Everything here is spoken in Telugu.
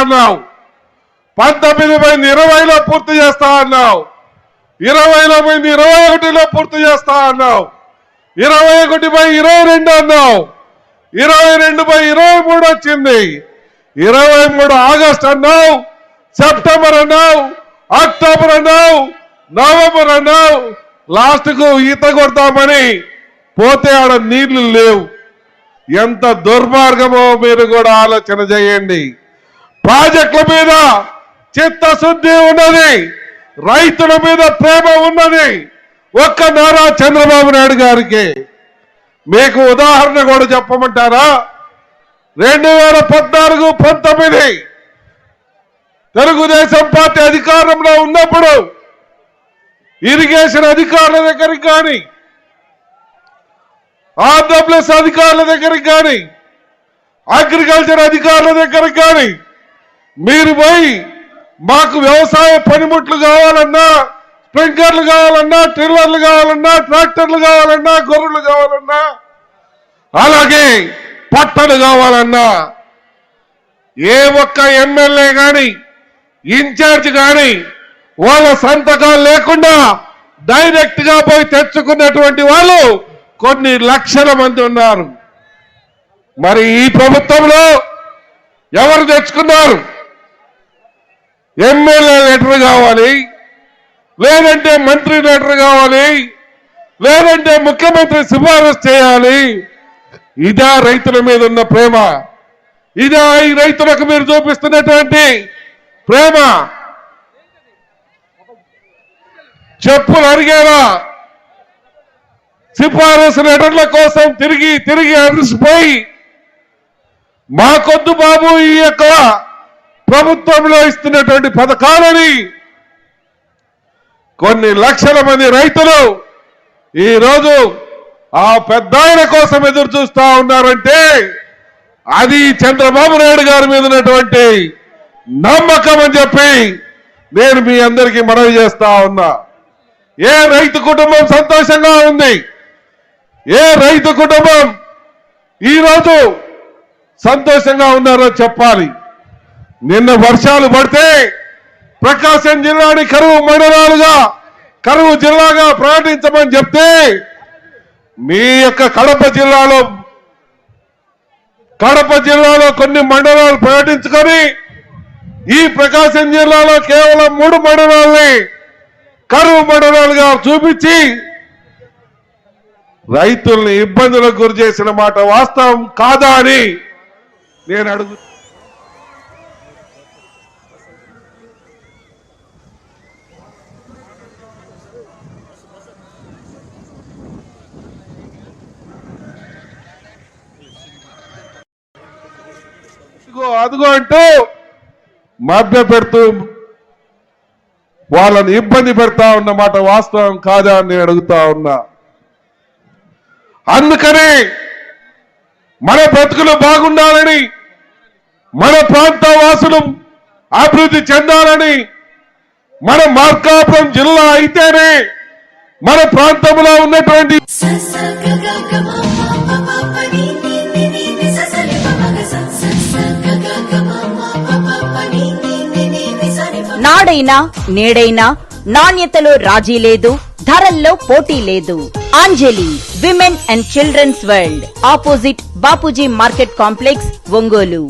అన్నావు. పంతొమ్మిది పోయింది ఇరవైలో పూర్తి చేస్తా అన్నావు. ఇరవైలో పోయింది ఇరవై ఒకటిలో పూర్తి చేస్తా అన్నావు. ఇరవై ఒకటి బై ఇరవై రెండు అన్నావు. ఇరవై రెండు బై ఇరవై మూడు వచ్చింది. ఇరవై మూడు ఆగస్ట్ అన్నావు సెప్టెంబర్ అన్నావు అక్టోబర్ అన్నావు నవంబర్ అన్నావు. లాస్ట్కు ఈత కొడతామని పోతే ఆడ నీళ్ళు లేవు. ఎంత దుర్మార్గమో మీరు కూడా ఆలోచన చేయండి. ప్రాజెక్టుల మీద చిత్తశుద్ధి ఉన్నది రైతుల మీద ప్రేమ ఉన్నది. ఒక్క నారా చంద్రబాబు నాయుడు గారికి మీకు ఉదాహరణ కూడా చెప్పమంటారా? రెండు వేల పద్నాలుగు పంతొమ్మిది తెలుగుదేశం పార్టీ అధికారంలో ఉన్నప్పుడు ఇరిగేషన్ అధికారుల దగ్గరికి కానీ ఆర్డబ్ల్యూఎస్ అధికారుల దగ్గరికి కానీ అగ్రికల్చర్ అధికారుల దగ్గరికి కానీ మీరు పోయి మాకు వ్యవసాయ పనిముట్లు కావాలన్నా స్ప్రింక్లర్లు కావాలన్నా ట్రిల్లర్లు కావాలన్నా ట్రాక్టర్లు కావాలన్నా గొర్రెలు కావాలన్నా అలాగే పట్టలు కావాలన్నా ఏ ఒక్క ఎమ్మెల్యే గాని ఇన్ఛార్జ్ గాని వాళ్ళ సంతకాలు లేకుండా డైరెక్ట్గా పోయి తెచ్చుకున్నటువంటి వాళ్ళు కొన్ని లక్షల మంది ఉన్నారు. మరి ఈ ప్రభుత్వంలో ఎవరు తెచ్చుకున్నారు? ఎమ్మెల్యే లెటర్ కావాలి లేదంటే మంత్రి లెటర్ కావాలి లేదంటే ముఖ్యమంత్రి సిఫారసు చేయాలి. ఇదా రైతుల మీద ఉన్న ప్రేమ. ఇదా ఈ రైతులకు మీరు చూపిస్తున్నటువంటి ప్రేమ. చెప్పులు అరిగేలా సిఫారసు లెటర్ల కోసం తిరిగి తిరిగి అరిసిపోయి మాకొద్దు బాబు ఈ యొక్క ప్రభుత్వంలో ఇస్తున్నటువంటి పథకాలని కొన్ని లక్షల మంది రైతులు ఈరోజు ఆ పెద్ద కోసం ఎదురు చూస్తా ఉన్నారంటే అది చంద్రబాబు నాయుడు గారి మీద ఉన్నటువంటి నమ్మకం అని చెప్పి నేను మీ అందరికీ మనవి చేస్తా ఉన్నా. ఏ రైతు కుటుంబం సంతోషంగా ఉంది? ఏ రైతు కుటుంబం ఈరోజు సంతోషంగా ఉన్నారో చెప్పాలి. నిన్న వర్షాలు పడితే ప్రకాశం జిల్లాని కరువు మండలాలుగా కరువు జిల్లాగా ప్రకటించమని చెప్తే మీ యొక్క కడప జిల్లాలో కడప జిల్లాలో కొన్ని మండలాలు ప్రకటించుకొని ఈ ప్రకాశం జిల్లాలో కేవలం మూడు మండలాల్ని కరువు మండలాలుగా చూపించి రైతుల్ని ఇబ్బందులకు గురి చేసిన మాట వాస్తవం కాదా అని నేను అడుగు ఇదిగో అదిగో అంటూ మభ్య పెడుతూ వాళ్ళని ఇబ్బంది పెడతా ఉన్నమాట వాస్తవం కాదా అని నేను అడుగుతా ఉన్నా. అందుకని మన బ్రతుకులు బాగుండాలని మన ప్రాంత వాసులు అభివృద్ధి చెందాలని మన మార్కాపురం జిల్లా అయితేనే మన ప్రాంతంలో ఉన్నటువంటి నాడైనా నేడైనా నాణ్యతలో రాజీ లేదు ధరల్లో పోటీ లేదు. Anjali women and children's world opposite Bapuji market complex Ongole.